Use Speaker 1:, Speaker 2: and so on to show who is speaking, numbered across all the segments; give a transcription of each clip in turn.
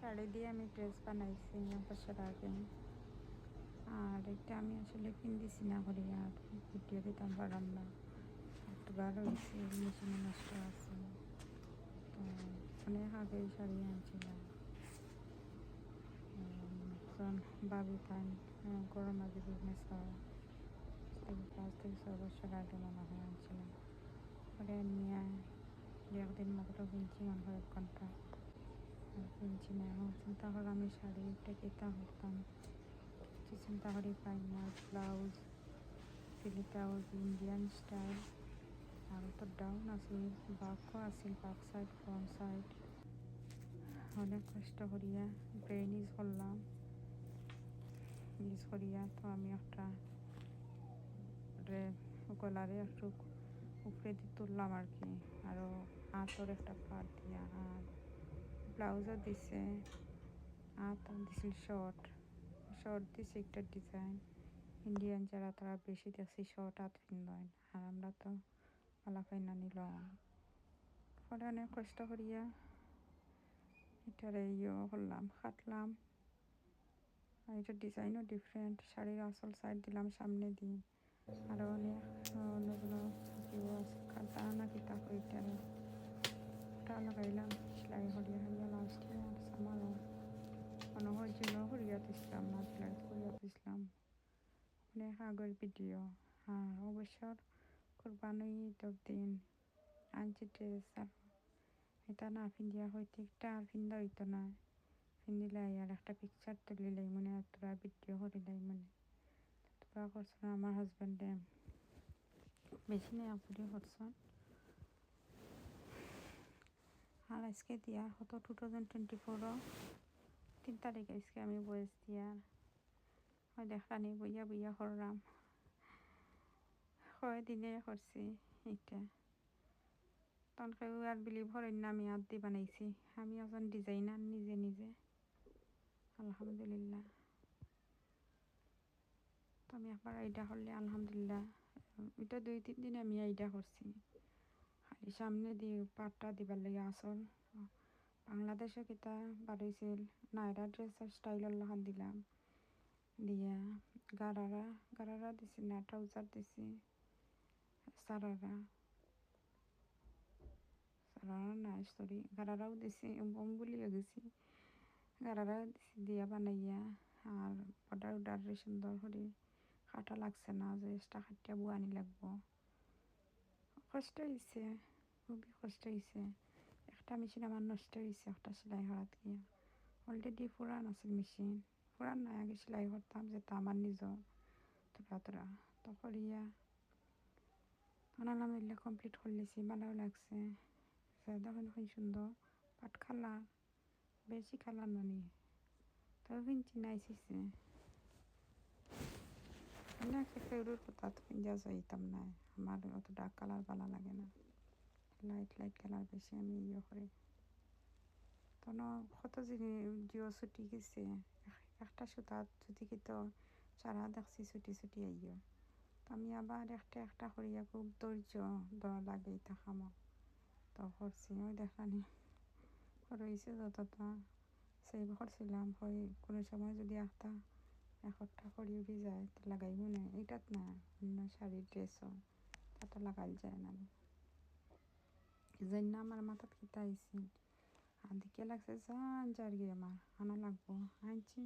Speaker 1: শাড়ি দিয়ে আমি ড্রেস বানাইছি বছর আগে। আর এটা আমি আসলে পিন্দিছি না করি আর ভিডিও দিতাম পারলাম না একবার হয়েছে, মেশিনে নষ্ট আছে তো অনেক আগে শাড়ি আনছিলাম। বাবি তাই গরম আগে বিজনেস থেকে পাঁচ থেকে ছয় বছর আগে মনে হয় আনছিলাম। পরে নিয়ে দু একদিন মতো কিনছি, মনে হয় এক ঘণ্টা। আর কিনছি না এখন চিন্তা করলাম আমি শাড়িটা কেতা করি পাই না, ব্লাউজ সিলি ব্লাউজ ইন্ডিয়ান স্টাইল আর তো ডাউন আছিল বাকও আছিল বাক সাইড ফ্রন্ট সাইড অনেক কষ্ট করিয়া ব্রেন ইউজ করলাম। ইউজ করিয়া তো আমি একটা গলারে একটু উপরে দিয়ে তুললাম আর কি। আরও হাতর একটা পাট দিয়া আর ব্লাউজও দিছে হাত দিছিল শর্ট শর্ট দিছে একটা ডিজাইন ইন্ডিয়ান যারা তারা বেশি দেখছি শর্ট হাত পিন্দেন আর আমরা তো মালা পাইনা নিলাম পরে অনেক কষ্ট করিয়া এটারে ইয়ে করলাম খাটলাম আর এটার ডিজাইনও ডিফারেন্ট শাড়ির আসল সাইড দিলাম সামনে দিই আরও অনেক অন্যগুলো থাকিব কাটা না কিতা কইটারে টা লাগাইলাম সেলাই সামারও মনে হয়েছিল হরিয়া দিছিলাম না সেলাই হরিয়া দিছিলাম অনেক আগের ভিডিও আর অবসর কোরবানি ঈদের দিন আনছি ড্রেস আর এটা না পিন্দিয়া হইতে একটা আর পিন্দা হইতো না পিন্দিলাই আর একটা পিকচার তুলিলাই মনে আর তোরা ভিডিও করিলাই মনে তোরা করছেন আমার হাজব্যান্ডে বেশি নেই আপনি করছেন আর আজকে দিয়া হতো টু থাউজেন্ড টোয়েন্টি ফোরও তিন তারিখ আজকে আমি বয়স দিয়া। হয় দেখানি বইয়া বইয়া করলাম হয় দিনে করছি এটা তখন কেউ আর বিলিভ করেন না আমি আর দি বানাইছি। আমি একজন ডিজাইনার নিজে নিজে। আলহামদুলিল্লাহ। তো আমি একবার আইডা করলে আলহামদুলিল্লাহ। এটা দুই, তিন দিন আমি আইডা করছি খালি সামনে দি পাটটা দিবার লাগে আসল বাংলাদেশে কিতা বাড়াইছিল নাইরা ড্রেসের স্টাইলের লাখান দিলাম দিয়া গারারা গারারা দিছি না ট্রাউজার দিছি। সারারা। সারারা না সরি গারারাও দিছি বম বলিয়ে গেছি গারারা দিছি, দিয়া বানাইয়া। আর বর্ডার উডার সুন্দর করে কাটা লাগছে না, যে এক্সট্রা খাটিয়া বুয়ানি লাগবো। কষ্ট হয়েছে খুবই কষ্ট হয়েছে একটা মেশিন আমার নষ্ট হয়েছে একটা সেলাই করাত গিয়া। অলরেডি পুরান আছিল মেশিন পুরান নাই, আগে সেলাই করতাম যেটা আমার নিজর তোরা তোরা। তো করিয়া আলহামদুলিল্লাহ কমপ্লিট করলেছি ভালো লাগছে। দেখেন খুব সুন্দর। পাট কালার বেশি কালার নানি। তবে কিনছি নাইছিছে অনেক ফেউরির কথা তো পিঞ্জা যাইতাম না। আমার অত ডার্ক কালার ভালো লাগে না। লাইট লাইট কালার বেশি আমি ইয়ে করি তখন কত জিও ছুটি গেছে একটা সুতাত ছুটি কিন্তু চারা দেখছি ছুটি ছুটি আইয় তো আমি আবার একটা একটা করিয়া খুব ধৈর্য দ- লাগে এটা খামো তো করছি ওই দেখানি রয়েছে যতটা সেই করছিলাম হয় কোনো সময় যদি একটা একটা করি উঠি যায় তো লাগাইব না এইটাত না অন্য শাড়ির ড্রেসও তাতে লাগাই যায় না জন্য আমার মাথাত কিতা আইছিল আর দিকে লাগছে জান যার গিয়ে আমার আনা লাগবো আনছি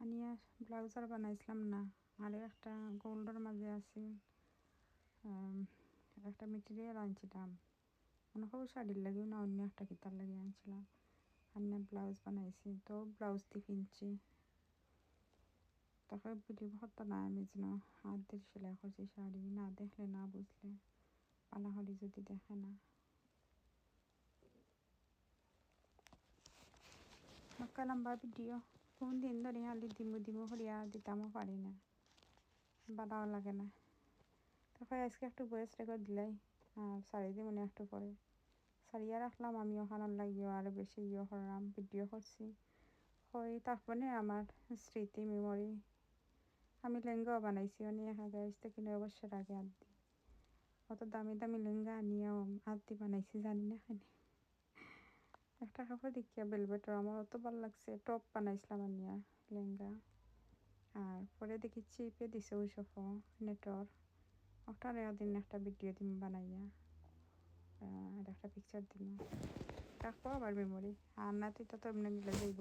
Speaker 1: আনিয়া ব্লাউজ আর বানাইছিলাম না আর একটা গোল্ডের মাঝে আছিল একটা মেটেরিয়াল আনছিলাম মনে করো শাড়ির লাগেও না অন্য একটা কিতার লাগে আনছিলাম আনিয়া ব্লাউজ বানাইছি তো ব্লাউজ দিয়ে কিনছি তাকে বিলিভ করতো না আমি যেন হাত দিয়ে সেলাই করছি শাড়ি না দেখলে না বুঝলে যদি দেখে না। মক্কা লম্বা ভিডিও কোন দিন ধরে হালি দিমু দিমু হরিয়া দিতামও পারি না। বাদাও লাগে না। তারপরে আজকে একটু বয়স রেকর্ড দিলাই। আর শাড়ি দিয়ে মনে একটু পরে। সারিয়া রাখলাম আমি ওখানে লাগিও, আর বেশি ইয়ে করলাম ভিডিও করছি। হয় তারপরে আমার স্মৃতি মেমোরি আমি লেহেঙ্গাও বানাইছি। অনেক আগে আসতে কিনে অবশ্যই আগে আর অত দামি দামি লেহেঙ্গা আনিয়াও আর দি বানাইছি জানি না খানি একটা কাপড় দেখিয়া বেলভেটর আমার অত ভালো লাগছে। টপ বানাইছিলাম আনিয়া লেহেঙ্গা। আর পরে দেখি চিপে দিছে ওই সব নেটর ওটার দিন, একটা ভিডিও দিম বানাইয়া। আর একটা পিকচার দিম। রাখব আবার মেমোরি আর না তুই তো এমনি নিলে যাইব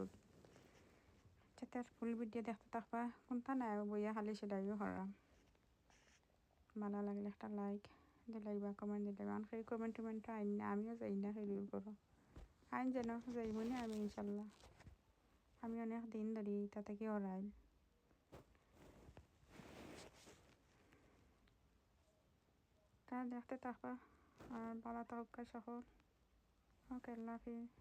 Speaker 1: যাতে আর ফুল ভিডিও দেখতে থাকবা। কোনটা নাই বইয়া খালি সেটাইও হরাম ভালো লাগলে একটা লাইক দিলাইবা কমেন্ট দিলাইবা আর সেই কমেন্ট টমেন্ট আইন না আমিও যাই না সেইগুলো করো আইন যেন যাইব না আমি ইনশাল্লাহ আমি অনেক দিন ধরি তাতে কি হরাই তা দেখতে থাকবা আর ভালো থাকা সকল ওকে আল্লাহ হাফিজ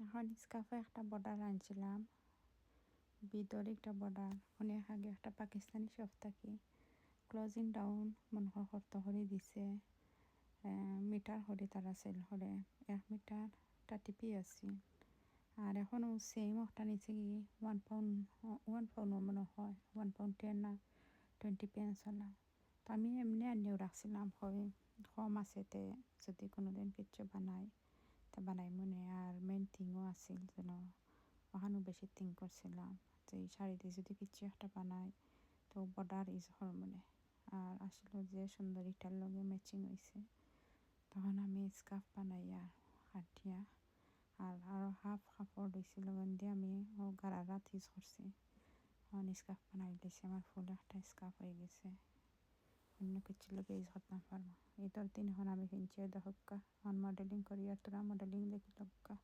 Speaker 1: এখন স্কাফে একটা বর্ডার আনছিলাম। ভিতরে একটা বর্ডার অনেক আগে একটা পাকিস্তানি শপ থাকি। ক্লোজিং ডাউন মনে হয় করতে করে দিছে মিটার হরে তারা সেল হরে। এক মিটার থার্টি পি আছে। আর এখনও সেম একটা নিচে কি ওয়ান পাউন্ড ওয়ান পাউন্ড মনে হয়। ওয়ান পাউন্ড টেন না টোয়েন্টি পেন্স হলা। তো আমি এমনি আনিয়েও রাখছিলাম হয়। কম আছে তে যদি কোনোদিন কিচ্ছু বানাই তা বানাই মনে আর মেন থিংও আছিল যেন ওখানেও বেশি থিং করছিলাম যে এই শাড়ি দিয়ে যদি কিচ্ছু একটা বানাই তো বর্ডার ইউজ হর মনে আর আসলে যে সুন্দর ইটার লগে ম্যাচিং হয়েছে তখন আমি স্কার্ফ বানাইয়া হাটিয়া। আর আরও হাফ কাপড় দিয়েছিল দিয়ে আমি ও গারা রাত ইউজ করছি। এখন স্কার্ফ বানাই দিয়েছি আমার ফুল একটা স্কার্ফ হয়ে গেছে। অন্য কিছু লোকে ইউজ করতাম পারব এই তোর দিন এখন আমি কিনছি দেখা এখন মডেলিং করি, আর তোরা মডেলিং দেখি লোকা